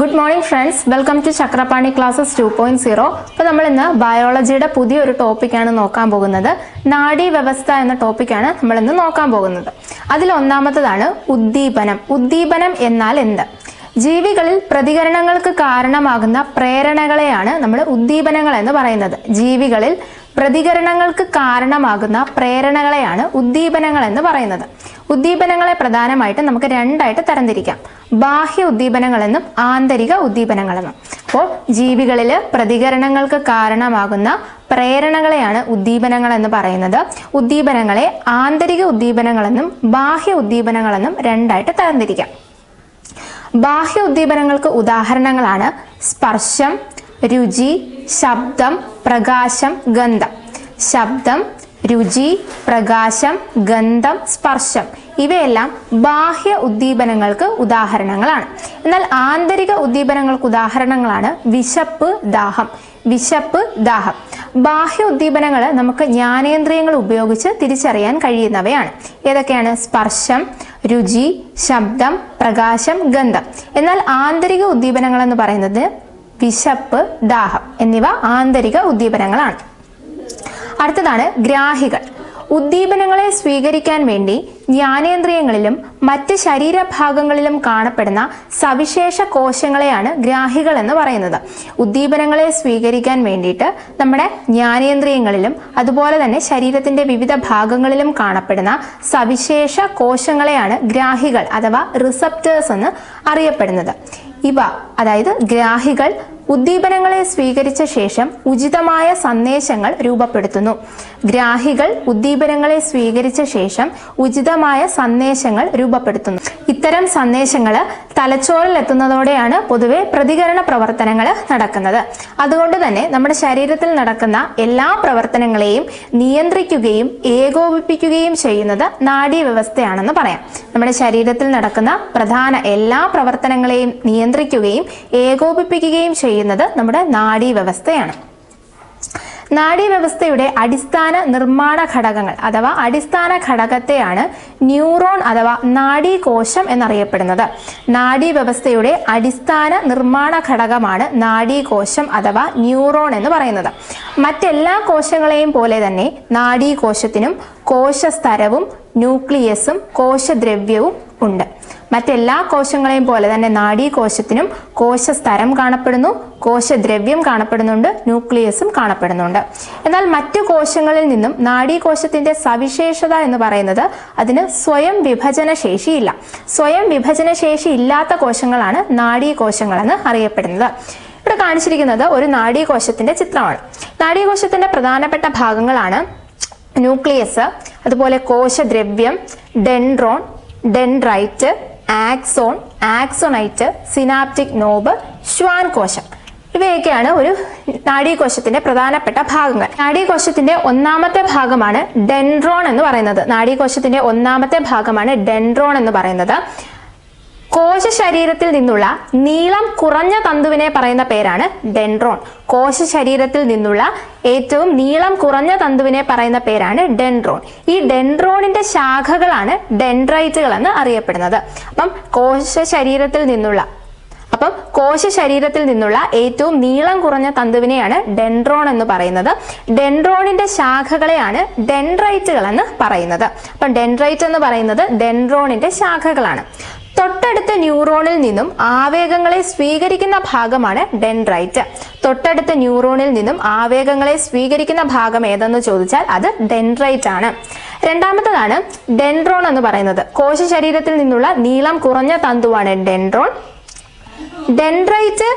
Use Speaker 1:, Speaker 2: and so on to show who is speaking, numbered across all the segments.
Speaker 1: Good morning friends welcome to Chakrapani classes two point zero അപ്പോൾ നമ്മൾ ഇന്ന് ബയോളജിയുടെ പുതിയൊരു ടോപ്പിക്കാണ് നോക്കാൻ പോകുന്നത്. നാഡീ വ്യവസ്ഥ എന്ന ടോപ്പിക്കാണ് നമ്മൾ ഇന്ന് നോക്കാൻ പോകുന്നത്. അതിൽ ഒന്നാമത്തതാണ് ഉദ്ദീപനം. ഉദ്ദീപനം എന്നാൽ എന്ത്? ജീവികളിൽ പ്രതികരണങ്ങൾക്ക് കാരണമാകുന്ന പ്രേരണകളെയാണ് നമ്മൾ ഉദ്ദീപനങ്ങൾ എന്ന് പറയുന്നത്. ജീവികളിൽ പ്രതികരണങ്ങൾക്ക് കാരണമാകുന്ന പ്രേരണകളെയാണ് ഉദ്ദീപനങ്ങൾ എന്ന് പറയുന്നത്. ഉദ്ദീപനങ്ങളെ പ്രധാനമായിട്ട് നമുക്ക് രണ്ടായിട്ട് തരംതിരിക്കാം. ബാഹ്യ ഉദ്ദീപനങ്ങളെന്നും ആന്തരിക ഉദ്ദീപനങ്ങളെന്നും. അപ്പോൾ ജീവികളിൽ പ്രതികരണങ്ങൾക്ക് കാരണമാകുന്ന പ്രേരണകളെയാണ് ഉദ്ദീപനങ്ങൾ എന്ന് പറയുന്നത്. ഉദ്ദീപനങ്ങളെ ആന്തരിക ഉദ്ദീപനങ്ങളെന്നും ബാഹ്യ ഉദ്ദീപനങ്ങളെന്നും രണ്ടായിട്ട് തരംതിരിക്കാം. ബാഹ്യ ഉദ്ദീപനങ്ങൾക്ക് ഉദാഹരണങ്ങളാണ് സ്പർശം രുചി ശബ്ദം പ്രകാശം ഗന്ധം. ശബ്ദം രുചി പ്രകാശം ഗന്ധം സ്പർശം. ഇവയെല്ലാം ബാഹ്യ ഉദ്ദീപനങ്ങൾക്ക് ഉദാഹരണങ്ങളാണ്. എന്നാൽ ആന്തരിക ഉദ്ദീപനങ്ങൾക്ക് ഉദാഹരണങ്ങളാണ് വിശപ്പ് ദാഹം. വിശപ്പ് ദാഹം. ബാഹ്യ ഉദ്ദീപനങ്ങൾ നമുക്ക് ജ്ഞാനേന്ദ്രിയങ്ങൾ ഉപയോഗിച്ച് തിരിച്ചറിയാൻ കഴിയുന്നവയാണ്. ഏതൊക്കെയാണ്? സ്പർശം രുചി ശബ്ദം പ്രകാശം ഗന്ധം. എന്നാൽ ആന്തരിക ഉദ്ദീപനങ്ങൾ എന്ന് പറയുന്നത് വിശപ്പ് ദാഹം എന്നിവ ആന്തരിക ഉദ്ദീപനങ്ങളാണ്. അടുത്തതാണ് ഗ്രാഹികൾ. ഉദ്ദീപനങ്ങളെ സ്വീകരിക്കാൻ വേണ്ടി ജ്ഞാനേന്ദ്രിയങ്ങളിലും മറ്റ് ശരീരഭാഗങ്ങളിലും കാണപ്പെടുന്ന സവിശേഷ കോശങ്ങളെയാണ് ഗ്രാഹികൾ എന്ന് പറയുന്നത്. ഉദ്ദീപനങ്ങളെ സ്വീകരിക്കാൻ വേണ്ടിയിട്ട് നമ്മുടെ ജ്ഞാനേന്ദ്രിയങ്ങളിലും അതുപോലെ തന്നെ ശരീരത്തിന്റെ വിവിധ ഭാഗങ്ങളിലും കാണപ്പെടുന്ന സവിശേഷ കോശങ്ങളെയാണ് ഗ്രാഹികൾ അഥവാ റിസപ്റ്റേഴ്സ് എന്ന് അറിയപ്പെടുന്നത്. ഇവ അതായത് ഗ്രാഹികൾ ഉദ്ദീപനങ്ങളെ സ്വീകരിച്ച ശേഷം ഉചിതമായ സന്ദേശങ്ങൾ രൂപപ്പെടുത്തുന്നു. ഗ്രാഹികൾ ഉദ്ദീപനങ്ങളെ സ്വീകരിച്ച ശേഷം ഉചിതമായ സന്ദേശങ്ങൾ രൂപപ്പെടുത്തുന്നു. ഇത്തരം സന്ദേശങ്ങൾ തലച്ചോറിൽ എത്തുന്നതോടെയാണ് പൊതുവെ പ്രതികരണ പ്രവർത്തനങ്ങൾ നടക്കുന്നത്. അതുകൊണ്ട് തന്നെ നമ്മുടെ ശരീരത്തിൽ നടക്കുന്ന എല്ലാ പ്രവർത്തനങ്ങളെയും നിയന്ത്രിക്കുകയും ഏകോപിപ്പിക്കുകയും ചെയ്യുന്നത് നാഡീവ്യവസ്ഥയാണെന്ന് പറയാം. നമ്മുടെ ശരീരത്തിൽ നടക്കുന്ന പ്രധാന എല്ലാ പ്രവർത്തനങ്ങളെയും നിയന്ത്രിക്കുകയും ഏകോപിപ്പിക്കുകയും ചെയ്യുന്നത് നമ്മുടെ നാഡീവ്യവസ്ഥയാണ് നാഡീവ്യവസ്ഥയുടെ അടിസ്ഥാന നിർമ്മാണ ഘടകങ്ങൾ അഥവാ അടിസ്ഥാന ഘടകത്തെയാണ് ന്യൂറോൺ അഥവാ നാഡീകോശം എന്നറിയപ്പെടുന്നത്. നാഡീവ്യവസ്ഥയുടെ അടിസ്ഥാന നിർമ്മാണ ഘടകമാണ് നാഡീകോശം അഥവാ ന്യൂറോൺ എന്ന് പറയുന്നത്. മറ്റെല്ലാ കോശങ്ങളെയും പോലെ തന്നെ നാഡീകോശത്തിനും കോശസ്തരവും ന്യൂക്ലിയസും കോശദ്രവ്യവും ഉണ്ട്. മറ്റെല്ലാ കോശങ്ങളെയും പോലെ തന്നെ നാഡീകോശത്തിനും കോശസ്തരം കാണപ്പെടുന്നു കോശദ്രവ്യം കാണപ്പെടുന്നുണ്ട് ന്യൂക്ലിയസും കാണപ്പെടുന്നുണ്ട്. എന്നാൽ മറ്റു കോശങ്ങളിൽ നിന്നും നാഡീകോശത്തിന്റെ സവിശേഷത എന്ന് പറയുന്നത് അതിന് സ്വയം വിഭജന ശേഷിയില്ല സ്വയം വിഭജന ശേഷി ഇല്ലാത്ത കോശങ്ങളാണ് നാഡീകോശങ്ങളെന്ന് അറിയപ്പെടുന്നത്. ഇവിടെ കാണിച്ചിരിക്കുന്നത് ഒരു നാഡീകോശത്തിന്റെ ചിത്രമാണ്. നാഡീകോശത്തിന്റെ പ്രധാനപ്പെട്ട ഭാഗങ്ങളാണ് ന്യൂക്ലിയസ് അതുപോലെ കോശദ്രവ്യം dendron dendrite axon axonite synaptic knob Schwann കോശം ഇവയൊക്കെയാണ് ഒരു നാഡീകോശത്തിന്റെ പ്രധാനപ്പെട്ട ഭാഗങ്ങൾ. നാഡീകോശത്തിന്റെ ഒന്നാമത്തെ ഭാഗമാണ് ഡെൻഡ്രോൺ എന്ന് പറയുന്നത്. നാഡീകോശത്തിന്റെ ഒന്നാമത്തെ ഭാഗമാണ് ഡെൻഡ്രോൺ എന്ന് പറയുന്നത്. കോശ ശരീരത്തിൽ നിന്നുള്ള നീളം കുറഞ്ഞ തന്തുവിനെ പറയുന്ന പേരാണ് ഡെൻട്രോൺ കോശ ശരീരത്തിൽ നിന്നുള്ള ഏറ്റവും നീളം കുറഞ്ഞ തന്തുവിനെ പറയുന്ന പേരാണ് ഡെൻട്രോൺ ഈ ഡെൻട്രോണിന്റെ ശാഖകളാണ് ഡെൻഡ്രൈറ്റുകൾ എന്ന് അറിയപ്പെടുന്നത്. അപ്പം കോശ ശരീരത്തിൽ നിന്നുള്ള അപ്പം കോശ ശരീരത്തിൽ നിന്നുള്ള ഏറ്റവും നീളം കുറഞ്ഞ തന്തുവിനെയാണ് ഡെൻട്രോൺ എന്ന് പറയുന്നത്. ഡെൻട്രോണിന്റെ ശാഖകളെയാണ് ഡെൻഡ്രൈറ്റുകൾ എന്ന് പറയുന്നത്. അപ്പം ഡെൻഡ്രൈറ്റ് എന്ന് പറയുന്നത് ഡെൻട്രോണിന്റെ ശാഖകളാണ്. തൊട്ടടുത്ത ന്യൂറോണിൽ നിന്നും ആവേഗങ്ങളെ സ്വീകരിക്കുന്ന ഭാഗമാണ് ഡെൻഡ്രൈറ്റ്. തൊട്ടടുത്ത ന്യൂറോണിൽ നിന്നും ആവേഗങ്ങളെ സ്വീകരിക്കുന്ന ഭാഗം ഏതെന്ന് ചോദിച്ചാൽ അത് ഡെൻഡ്രൈറ്റ് ആണ് രണ്ടാമത്തതാണ് ഡെൻഡ്രോൺ എന്ന് പറയുന്നത്. കോശ ശരീരത്തിൽ നിന്നുള്ള നീളം കുറഞ്ഞ തന്തുവാണ് ഡെൻഡ്രോൺ. ഡെൻഡ്രൈറ്റ്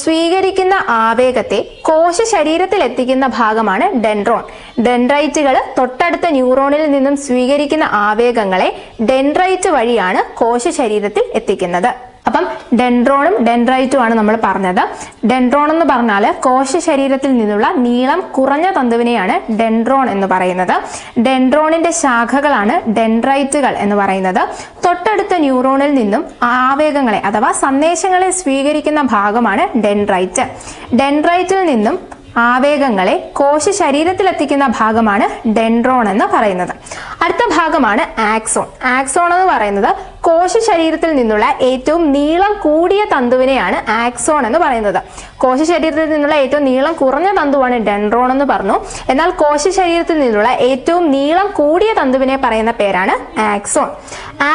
Speaker 1: സ്വീകരിക്കുന്ന ആവേഗത്തെ കോശ ശരീരത്തിൽ എത്തിക്കുന്ന ഭാഗമാണ് ഡെൻഡ്രോൺ. ഡെൻഡ്രൈറ്റുകൾ തൊട്ടടുത്ത ന്യൂറോണിൽ നിന്നും സ്വീകരിക്കുന്ന ആവേഗങ്ങളെ ഡെൻഡ്രൈറ്റ് വഴിയാണ് കോശ ശരീരത്തിൽ എത്തിക്കുന്നത്. അപ്പം ഡെൻഡ്രോണും ഡെൻഡ്രൈറ്റുമാണ് നമ്മൾ പറഞ്ഞത്. ഡെൻഡ്രോൺ എന്ന് പറഞ്ഞാൽ കോശ ശരീരത്തിൽ നിന്നുള്ള നീളം കുറഞ്ഞ തന്തുവിനെയാണ് ഡെൻഡ്രോൺ എന്ന് പറയുന്നത്. ഡെൻഡ്രോണിന്റെ ശാഖകളാണ് ഡെൻഡ്രൈറ്റുകൾ എന്ന് പറയുന്നത്. തൊട്ടടുത്ത ന്യൂറോണിൽ നിന്നും ആവേഗങ്ങളെ അഥവാ സന്ദേശങ്ങളെ സ്വീകരിക്കുന്ന ഭാഗമാണ് ഡെൻഡ്രൈറ്റ്. ഡെൻഡ്രൈറ്റിൽ നിന്നും ആവേഗങ്ങളെ കോശ ശരീരത്തിലെത്തിക്കുന്ന ഭാഗമാണ് ഡെൻഡ്രോൺ എന്ന് പറയുന്നത്. അടുത്ത ഭാഗമാണ് ആക്സോൺ. ആക്സോൺ എന്ന് പറയുന്നത് കോശ ശരീരത്തിൽ നിന്നുള്ള ഏറ്റവും നീളം കൂടിയ തന്തുവിനെയാണ് ആക്സോൺ എന്ന് പറയുന്നത്. കോശ ശരീരത്തിൽ നിന്നുള്ള ഏറ്റവും നീളം കുറഞ്ഞ തന്തുവാണ് ഡെൻഡ്രോൺ എന്ന് പറഞ്ഞു. എന്നാൽ കോശ ശരീരത്തിൽ നിന്നുള്ള ഏറ്റവും നീളം കൂടിയ തന്തുവിനെ പറയുന്ന പേരാണ് ആക്സോൺ.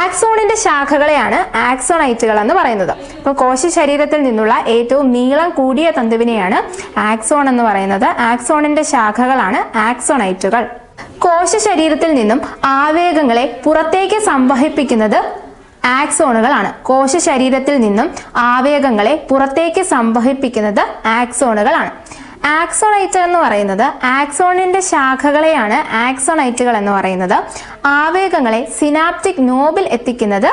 Speaker 1: ആക്സോണിന്റെ ശാഖകളെയാണ് ആക്സോണൈറ്റുകൾ എന്ന് പറയുന്നത്. അപ്പോൾ കോശ ശരീരത്തിൽ നിന്നുള്ള ഏറ്റവും നീളം കൂടിയ തന്തുവിനെയാണ് ആക്സോൺ എന്ന് പറയുന്നത്. ആക്സോണിന്റെ ശാഖകളാണ് ആക്സോണൈറ്റുകൾ. കോശ ശരീരത്തിൽ നിന്നും ആവേഗങ്ങളെ പുറത്തേക്ക് സംവഹിപ്പിക്കുന്നത് ആക്സോണുകളാണ്. കോശ ശരീരത്തിൽ നിന്നും ആവേഗങ്ങളെ പുറത്തേക്ക് സംവഹിപ്പിക്കുന്നത് ആക്സോണുകളാണ്. ആക്സോണൈറ്റ് എന്ന് പറയുന്നത് ആക്സോണിന്റെ ശാഖകളെയാണ് ആക്സോണൈറ്റുകൾ എന്ന് പറയുന്നത്. ആവേഗങ്ങളെ സിനാപ്റ്റിക് നോബിൽ എത്തിക്കുന്നത്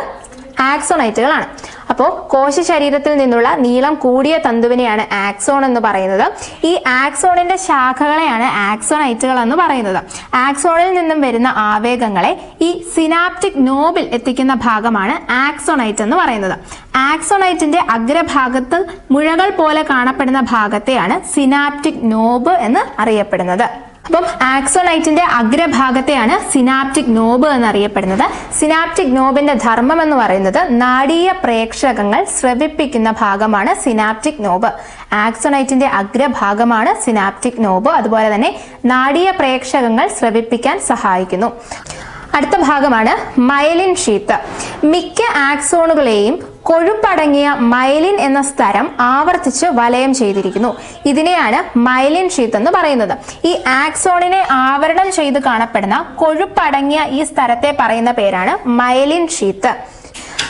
Speaker 1: ആക്സോണൈറ്റുകളാണ്. അപ്പോൾ കോശ ശരീരത്തിൽ നിന്നുള്ള നീളം കൂടിയ തന്തുവിനെയാണ് ആക്സോൺ എന്ന് പറയുന്നത്. ഈ ആക്സോണിന്റെ ശാഖകളെയാണ് ആക്സോണൈറ്റുകൾ എന്ന് പറയുന്നത്. ആക്സോണിൽ നിന്നും വരുന്ന ആവേഗങ്ങളെ ഈ സിനാപ്റ്റിക് നോബിൽ എത്തിക്കുന്ന ഭാഗമാണ് ആക്സോണൈറ്റ് എന്ന് പറയുന്നത്. ആക്സോണൈറ്റിന്റെ അഗ്രഭാഗത്ത് മുഴകൾ പോലെ കാണപ്പെടുന്ന ഭാഗത്തെയാണ് സിനാപ്റ്റിക് നോബ് എന്ന് അറിയപ്പെടുന്നത്. അപ്പം ആക്സോണൈറ്റിന്റെ അഗ്രഭാഗത്തെയാണ് സിനാപ്റ്റിക് നോബ് എന്നറിയപ്പെടുന്നത്. സിനാപ്റ്റിക് നോബിന്റെ ധർമ്മം എന്ന് പറയുന്നത് നാടീയ പ്രേക്ഷകങ്ങൾ ശ്രവിപ്പിക്കുന്ന ഭാഗമാണ് സിനാപ്റ്റിക് നോബ്. ആക്സോണൈറ്റിന്റെ അഗ്രഭാഗമാണ് സിനാപ്റ്റിക് നോബ്. അതുപോലെ തന്നെ നാടീയ പ്രേക്ഷകങ്ങൾ ശ്രവിപ്പിക്കാൻ സഹായിക്കുന്നു. അടുത്ത ഭാഗമാണ് മൈലിൻ ഷീത്ത്. മിക്ക ആക്സോണുകളെയും കൊഴുപ്പടങ്ങിയ മൈലിൻ എന്ന സ്ഥലം ആവർത്തിച്ച് വലയം ചെയ്തിരിക്കുന്നു. ഇതിനെയാണ് മൈലിൻ ഷീത്ത് എന്ന് പറയുന്നത്. ഈ ആക്സോണിനെ ആവരണം ചെയ്ത് കാണപ്പെടുന്ന കൊഴുപ്പടങ്ങിയ ഈ സ്ഥലത്തെ പറയുന്ന പേരാണ് മൈലിൻ ഷീത്ത്.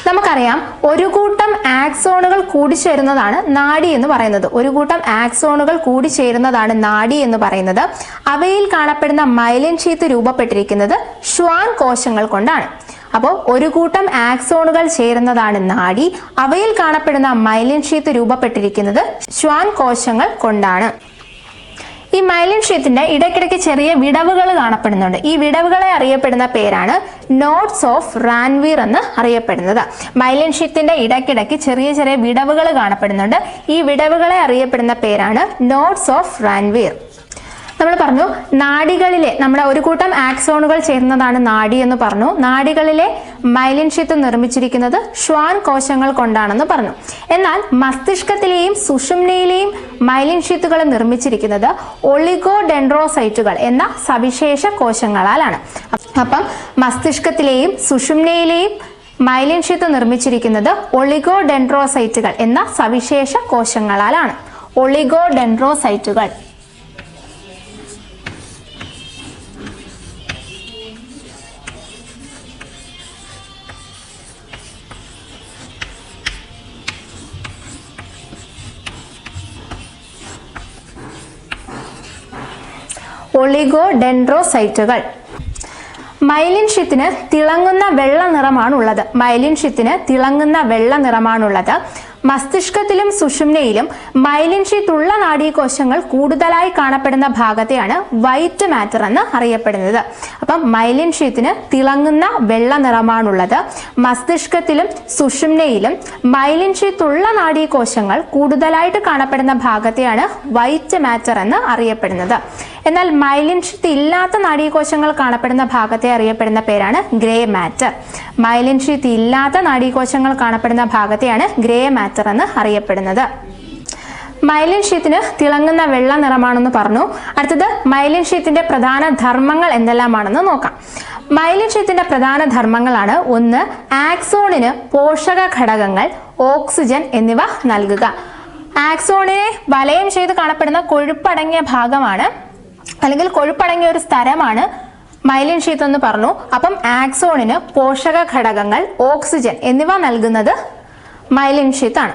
Speaker 1: നമുക്കറിയാം ഒരു കൂട്ടം ആക്സോണുകൾ കൂടിച്ചേരുന്നതാണ് നാഡി എന്ന് പറയുന്നത്. ഒരു കൂട്ടം ആക്സോണുകൾ കൂടിച്ചേരുന്നതാണ് നാഡി എന്ന് പറയുന്നത്. അവയിൽ കാണപ്പെടുന്ന മൈലിൻ ഷീത്ത് രൂപപ്പെട്ടിരിക്കുന്നത് ഷ്വാൻ കോശങ്ങൾ കൊണ്ടാണ്. അപ്പോൾ ഒരു കൂട്ടം ആക്സോണുകൾ ചേരുന്നതാണ് നാഡി. അവയിൽ കാണപ്പെടുന്ന മൈലിൻ ഷീത്ത് രൂപപ്പെട്ടിരിക്കുന്നത് ശ്വാൻ കോശങ്ങൾ കൊണ്ടാണ്. ഈ മൈലിൻ ഷീത്തിന്റെ ഇടയ്ക്കിടയ്ക്ക് ചെറിയ വിടവുകൾ കാണപ്പെടുന്നുണ്ട്. ഈ വിടവുകളെ അറിയപ്പെടുന്ന പേരാണ് നോട്ട്സ് ഓഫ് റാൻവീർ എന്ന് അറിയപ്പെടുന്നത്. മൈലിൻ ഷീത്തിന്റെ ഇടയ്ക്കിടയ്ക്ക് ചെറിയ ചെറിയ വിടവുകൾ കാണപ്പെടുന്നുണ്ട്. ഈ വിടവുകളെ അറിയപ്പെടുന്ന പേരാണ് നോട്ട്സ് ഓഫ് റാൻവീർ നമ്മൾ പറഞ്ഞു നാഡികളിലെ നമ്മുടെ ഒരു കൂട്ടം ആക്സോണുകൾ ചേർന്നതാണ് നാഡി എന്ന് പറഞ്ഞു. നാഡികളിലെ മൈലിൻ ഷീത്ത് നിർമ്മിച്ചിരിക്കുന്നത് ഷ്വാൻ കോശങ്ങൾ കൊണ്ടാണെന്ന് പറഞ്ഞു. എന്നാൽ മസ്തിഷ്കത്തിലെയും സുഷുമ്നയിലെയും മൈലിൻ ഷീത്തുകൾ നിർമ്മിച്ചിരിക്കുന്നത് ഒളിഗോഡെൻഡ്രോസൈറ്റുകൾ എന്ന സവിശേഷ കോശങ്ങളാലാണ്. അപ്പം മസ്തിഷ്കത്തിലെയും സുഷുമ്നയിലെയും മൈലിൻ ഷീത്ത് നിർമ്മിച്ചിരിക്കുന്നത് ഒളിഗോഡെൻഡ്രോസൈറ്റുകൾ എന്ന സവിശേഷ കോശങ്ങളാലാണ്. ഒളിഗോ ഡെൻഡ്രോസൈറ്റുകൾ ഒളിഗോ ഡെൻഡ്രോസൈറ്റുകൾ മൈലിൻ ഷിത്തിന് തിളങ്ങുന്ന വെള്ള നിറമാണുള്ളത് മൈലിൻ ഷിത്തിന് തിളങ്ങുന്ന വെള്ള നിറമാണുള്ളത് മസ്തിഷ്കത്തിലും സുഷുമ്നയിലും മൈലിൻ ഷീത്ത് ഉള്ള നാഡീകോശങ്ങൾ കൂടുതലായി കാണപ്പെടുന്ന ഭാഗത്തെയാണ് വൈറ്റ് മാറ്റർ എന്ന് അറിയപ്പെടുന്നത്. അപ്പം മൈലിൻ ഷീത്തിന് തിളങ്ങുന്ന വെള്ള നിറമാണുള്ളത്. മസ്തിഷ്കത്തിലും സുഷുമ്നയിലും മൈലിൻ ഷീത്ത് ഉള്ള നാഡീകോശങ്ങൾ കൂടുതലായിട്ട് കാണപ്പെടുന്ന ഭാഗത്തെയാണ് വൈറ്റ് മാറ്റർ എന്ന് അറിയപ്പെടുന്നത്. എന്നാൽ മൈലിൻ ഷീത്ത് ഇല്ലാത്ത നാഡീകോശങ്ങൾ കാണപ്പെടുന്ന ഭാഗത്തെ അറിയപ്പെടുന്ന പേരാണ് ഗ്രേ മാറ്റർ. മൈലിൻ ഷീത്ത് ഇല്ലാത്ത നാഡീകോശങ്ങൾ കാണപ്പെടുന്ന ഭാഗത്തെയാണ് ഗ്രേ മാറ്റർ എന്ന് അറിയപ്പെടുന്നത്. മൈലിൻ ഷീത്തിന് തിളങ്ങുന്ന വെള്ള നിറമാണെന്ന് പറഞ്ഞു. അടുത്തത് മൈലിൻ ഷീത്തിന്റെ പ്രധാന ധർമ്മങ്ങൾ എന്തെല്ലാമാണെന്ന് നോക്കാം. മൈലിൻ ഷീത്തിന്റെ പ്രധാന ധർമ്മങ്ങളാണ് ഒന്ന് ആക്സോണിന് പോഷക ഘടകങ്ങൾ ഓക്സിജൻ എന്നിവ നൽകുക. ആക്സോണിനെ വലയം ചെയ്ത് കാണപ്പെടുന്ന കൊഴുപ്പടങ്ങിയ ഭാഗമാണ് അല്ലെങ്കിൽ കൊഴുപ്പടങ്ങിയ ഒരു സ്ഥലമാണ് മൈലിൻ ഷീത്ത് എന്ന് പറഞ്ഞു. അപ്പം ആക്സോണിന് പോഷക ഘടകങ്ങൾ ഓക്സിജൻ എന്നിവ നൽകുന്നത് മൈലിൻ ഷീത്താണ്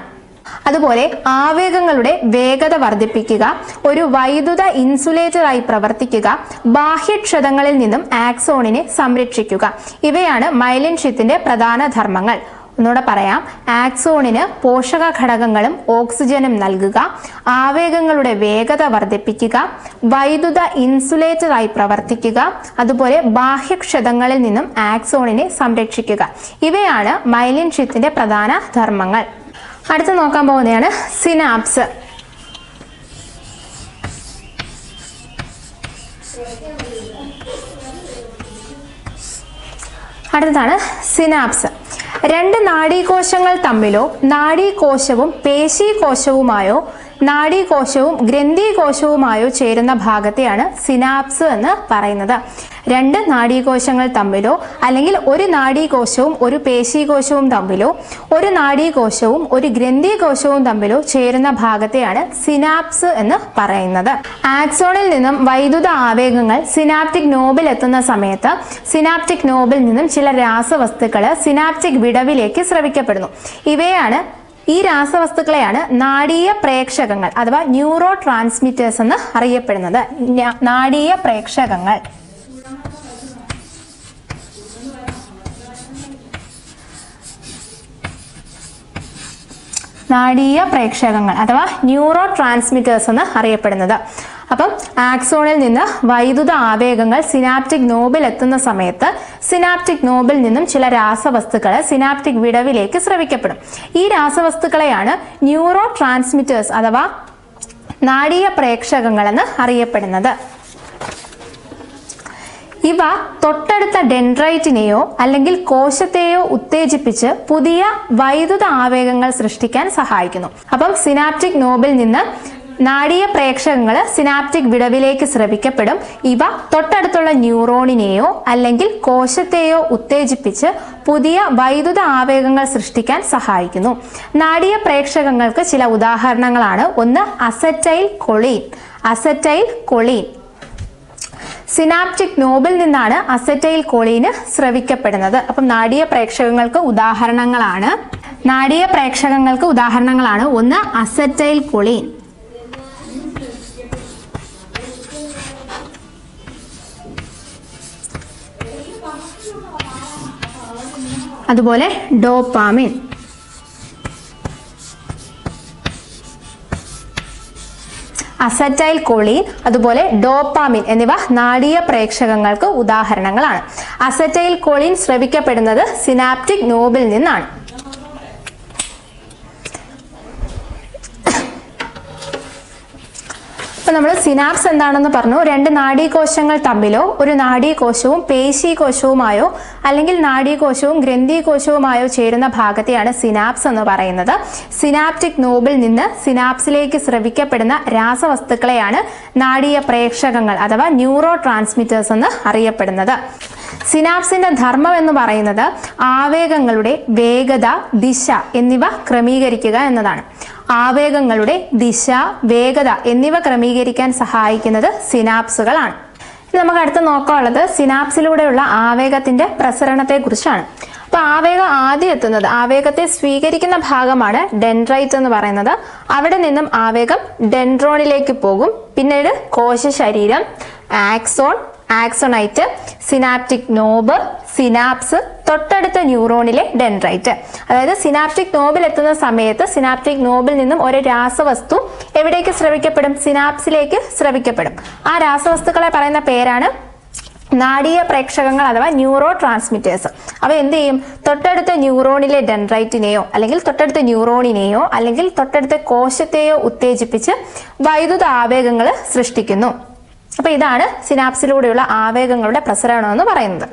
Speaker 1: അതുപോലെ ആവേഗങ്ങളുടെ വേഗത വർദ്ധിപ്പിക്കുക ഒരു വൈദ്യുത ഇൻസുലേറ്ററായി പ്രവർത്തിക്കുക ബാഹ്യക്ഷതങ്ങളിൽ നിന്നും ആക്സോണിനെ സംരക്ഷിക്കുക. ഇവയാണ് മൈലിൻ ഷീത്തിന്റെ പ്രധാന ധർമ്മങ്ങൾ. ഒന്നുകൂടെ പറയാം. ആക്സോണിന് പോഷക ഘടകങ്ങളും ഓക്സിജനും നൽകുക. ആവേഗങ്ങളുടെ വേഗത വർദ്ധിപ്പിക്കുക. വൈദ്യുത ഇൻസുലേറ്ററായി പ്രവർത്തിക്കുക. അതുപോലെ ബാഹ്യക്ഷതങ്ങളിൽ നിന്നും ആക്സോണിനെ സംരക്ഷിക്കുക. ഇവയാണ് മൈലിൻ ഷിത്തിന്റെ പ്രധാന ധർമ്മങ്ങൾ. അടുത്ത് നോക്കാൻ പോകുന്നതാണ് സിനാപ്സ്. അടുത്താണ് സിനാപ്സ്. രണ്ട് നാഡീകോശങ്ങൾ തമ്മിലോ നാഡീകോശവും പേശീകോശവുമായോ നാഡീകോശവും ഗ്രന്ഥികോശവുമായോ ചേരുന്ന ഭാഗത്തെയാണ് സിനാപ്സ് എന്ന് പറയുന്നത്. രണ്ട് നാഡീകോശങ്ങൾ തമ്മിലോ അല്ലെങ്കിൽ ഒരു നാഡീകോശവും ഒരു പേശീകോശവും തമ്മിലോ ഒരു നാഡീകോശവും ഒരു ഗ്രന്ഥീകോശവും തമ്മിലോ ചേരുന്ന ഭാഗത്തെയാണ് സിനാപ്സ് എന്ന് പറയുന്നത്. ആക്സോണിൽ നിന്നും വൈദ്യുത ആവേഗങ്ങൾ സിനാപ്റ്റിക് നോബിൽ എത്തുന്ന സമയത്ത് സിനാപ്റ്റിക് നോബിൽ നിന്നും ചില രാസവസ്തുക്കൾ സിനാപ്റ്റിക് വിടവിലേക്ക് സ്രവിക്കപ്പെടുന്നു. ഇവയാണ് ഈ രാസവസ്തുക്കളെയാണ് നാടീയ പ്രേക്ഷകങ്ങൾ അഥവാ ന്യൂറോ ട്രാൻസ്മിറ്റേഴ്സ് എന്ന് അറിയപ്പെടുന്നത്. നാടീയ പ്രേക്ഷകങ്ങൾ. നാടീയ പ്രേക്ഷകങ്ങൾ അഥവാ ന്യൂറോ ട്രാൻസ്മിറ്റേഴ്സ് എന്ന് അറിയപ്പെടുന്നത്. അപ്പം ആക്സോണിൽ നിന്ന് വൈദ്യുത ആവേഗങ്ങൾ സിനാപ്റ്റിക് നോബിൽ എത്തുന്ന സമയത്ത് സിനാപ്റ്റിക് നോബിൽ നിന്നും ചില രാസവസ്തുക്കൾ സിനാപ്റ്റിക് വിടവിലേക്ക് സ്രവിക്കപ്പെടും. ഈ രാസവസ്തുക്കളെയാണ് ന്യൂറോ ട്രാൻസ്മിറ്റേഴ്സ് അഥവാ നാടീയ പ്രേക്ഷകങ്ങൾ എന്ന് അറിയപ്പെടുന്നത്. ഇവ തൊട്ടടുത്ത ഡെൻഡ്രൈറ്റിനെയോ അല്ലെങ്കിൽ കോശത്തെയോ ഉത്തേജിപ്പിച്ച് പുതിയ വൈദ്യുത ആവേഗങ്ങൾ സൃഷ്ടിക്കാൻ സഹായിക്കുന്നു. അപ്പം സിനാപ്റ്റിക് നോബിൽ നിന്ന് നാടീയ പ്രേക്ഷകങ്ങൾ സിനാപ്റ്റിക് വിടവിലേക്ക് സ്രവിക്കപ്പെടും. ഇവ തൊട്ടടുത്തുള്ള ന്യൂറോണിനെയോ അല്ലെങ്കിൽ കോശത്തെയോ ഉത്തേജിപ്പിച്ച് പുതിയ വൈദ്യുത ആവേഗങ്ങൾ സൃഷ്ടിക്കാൻ സഹായിക്കുന്നു. നാടീയ പ്രേക്ഷകങ്ങൾക്ക് ചില ഉദാഹരണങ്ങളാണ്. ഒന്ന് acetylcholine. Acetylcholine. Synaptic നോബിൽ നിന്നാണ് അസറ്റൈൽ കോളീന് സ്രവിക്കപ്പെടുന്നത്. അപ്പം നാടീയ പ്രേക്ഷകങ്ങൾക്ക് ഉദാഹരണങ്ങളാണ്. നാടീയ പ്രേക്ഷകങ്ങൾക്ക് ഉദാഹരണങ്ങളാണ്. ഒന്ന് അസറ്റൈൽ കൊളീൻ. അതുപോലെ ഡോപ്പാമിൻ അസറ്റൈൽ കൊളീൻ അതുപോലെ ഡോപ്പാമിൻ എന്നിവ നാടീയ പ്രേക്ഷകങ്ങൾക്ക് ഉദാഹരണങ്ങളാണ്. അസറ്റൈൽ കൊളീൻ സ്രവിക്കപ്പെടുന്നത് സിനാപ്റ്റിക് നോബിൽ നിന്നാണ്. അപ്പൊ നമ്മൾ സിനാപ്സ് എന്താണെന്ന് പറഞ്ഞു. രണ്ട് നാഡീകോശങ്ങൾ തമ്മിലോ ഒരു നാഡീകോശവും പേശീകോശവുമായോ അല്ലെങ്കിൽ നാഡീകോശവും ഗ്രന്ഥികോശവുമായോ ചേരുന്ന ഭാഗത്തെയാണ് സിനാപ്സ് എന്ന് പറയുന്നത്. സിനാപ്റ്റിക് നോബിൽ നിന്ന് സിനാപ്സിലേക്ക് സ്രവിക്കപ്പെടുന്ന രാസവസ്തുക്കളെയാണ് നാഡീയ പ്രേക്ഷകങ്ങൾ അഥവാ ന്യൂറോ ട്രാൻസ്മിറ്റേഴ്സ് എന്ന് അറിയപ്പെടുന്നത്. സിനാപ്സിന്റെ ധർമ്മം എന്ന് പറയുന്നത് ആവേഗങ്ങളുടെ വേഗത ദിശ എന്നിവ ക്രമീകരിക്കുക എന്നതാണ്. ആവേഗങ്ങളുടെ ദിശ വേഗത എന്നിവ ക്രമീകരിക്കാൻ സഹായിക്കുന്നത് സിനാപ്സുകളാണ്. നമുക്ക് അടുത്ത് നോക്കാനുള്ളത് സിനാപ്സിലൂടെയുള്ള ആവേഗത്തിന്റെ പ്രസരണത്തെ കുറിച്ചാണ് അപ്പൊ ആവേഗം ആദ്യം എത്തുന്നത് ആവേഗത്തെ സ്വീകരിക്കുന്ന ഭാഗമാണ് ഡെൻഡ്രൈറ്റ് എന്ന് പറയുന്നത്. അവിടെ നിന്നും ആവേഗം ഡെൻഡ്രോണിലേക്ക് പോകും. പിന്നീട് കോശ ശരീരം ആക്സോൺ ആക്സോണൈറ്റ് സിനാപ്റ്റിക് നോബ് സിനാപ്സ് തൊട്ടടുത്ത ന്യൂറോണിലെ ഡെൻഡ്രൈറ്റ്. അതായത് സിനാപ്റ്റിക് നോബിൽ എത്തുന്ന സമയത്ത് സിനാപ്റ്റിക് നോബിൽ നിന്നും ഒരു രാസവസ്തു എവിടേക്ക് ശ്രവിക്കപ്പെടും സിനാപ്സിലേക്ക് ശ്രവിക്കപ്പെടും ആ രാസവസ്തുക്കളെ പറയുന്ന പേരാണ് നാടീയ പ്രേക്ഷകങ്ങൾ അഥവാ ന്യൂറോ ട്രാൻസ്മിറ്റേഴ്സ് അവ എന്ത് ചെയ്യും? തൊട്ടടുത്ത ന്യൂറോണിലെ ഡെൻഡ്രൈറ്റിനെയോ അല്ലെങ്കിൽ തൊട്ടടുത്ത ന്യൂറോണിനെയോ അല്ലെങ്കിൽ തൊട്ടടുത്ത കോശത്തെയോ ഉത്തേജിപ്പിച്ച് വൈദ്യുത ആവേഗങ്ങൾ സൃഷ്ടിക്കുന്നു. അപ്പൊ ഇതാണ് സിനാപ്സിലൂടെയുള്ള ആവേഗങ്ങളുടെ പ്രസരണം എന്ന് പറയുന്നത്.